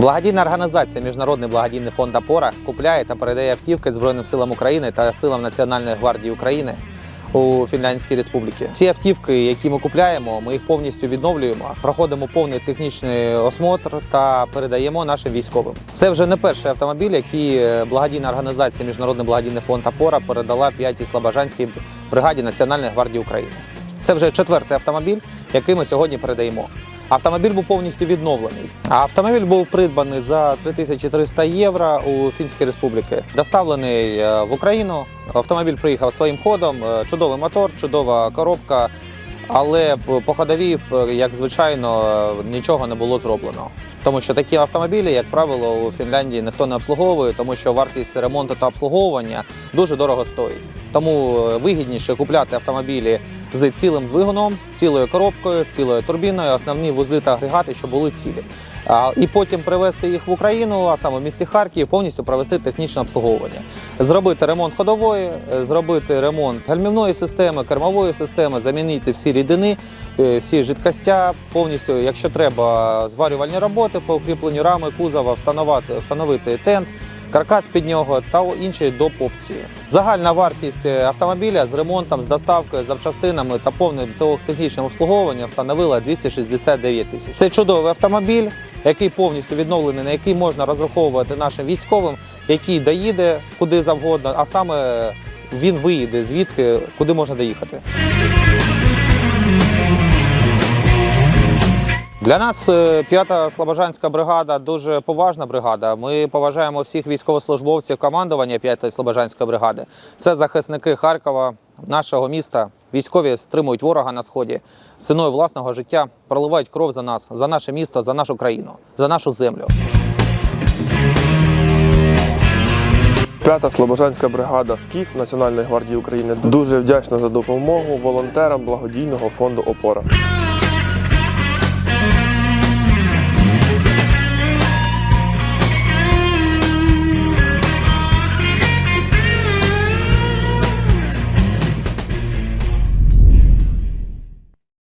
Благодійна організація Міжнародний благодійний фонд Опора купляє та передає автівки Збройним силам України та силам Національної гвардії України у Фінляндській Республіці. Ці автівки, які ми купляємо, ми їх повністю відновлюємо, проходимо повний технічний осмотр та передаємо нашим військовим. Це вже не перший автомобіль, який е, благодійна організація Міжнародний благодійний фонд Опора передала 5-й Слобожанській бригаді Національної гвардії України. Це вже четвертий автомобіль, який ми сьогодні передаємо. Автомобіль був повністю відновлений. Автомобіль був придбаний за 3300 євро у Фінській республіки. Доставлений е, в Україну. Автомобіль приїхав своїм ходом. е, Чудовий мотор, чудова коробка. Але по ходові, як звичайно, е, нічого не було зроблено. Тому що такі автомобілі, як правило, у Фінляндії ніхто не обслуговує, тому що вартість ремонту та обслуговування дуже дорого стоїть. Тому е, вигідніше купляти автомобілі з цілим двигуном, з цілою коробкою, з цілою турбіною, основні вузли та агрегати, що були цілі. І потім привезти їх в Україну, а саме в місті Харків, повністю провести технічне обслуговування, зробити ремонт ходової, е, зробити ремонт гальмівної системи, кермової системи, замінити всі рідини, всі жидкостя, повністю, якщо треба, зварювальні роботи по укріпленню рами кузова, встановити, встановити тент. Каркас під нього та інші доп. опції. Загальна вартість е, автомобіля з ремонтом, з доставкою, запчастинами та повним технічним обслуговуванням становила 269 тисяч. Це чудовий автомобіль, який повністю відновлений, на який можна розраховувати нашим військовим, який доїде куди завгодно, а саме він виїде звідки, куди можна доїхати. Для нас е, п'ята Слобожанська бригада дуже поважна бригада. Ми поважаємо всіх військовослужбовців командування п'ятої Слобожанської бригади. Це захисники Харкова, нашого міста. Військові стримують ворога на сході ціною власного життя, проливають кров за нас, за наше місто, за нашу країну, за нашу землю. П'ята Слобожанська бригада СКІФ Національної гвардії України дуже вдячна за допомогу волонтерам благодійного фонду Опора.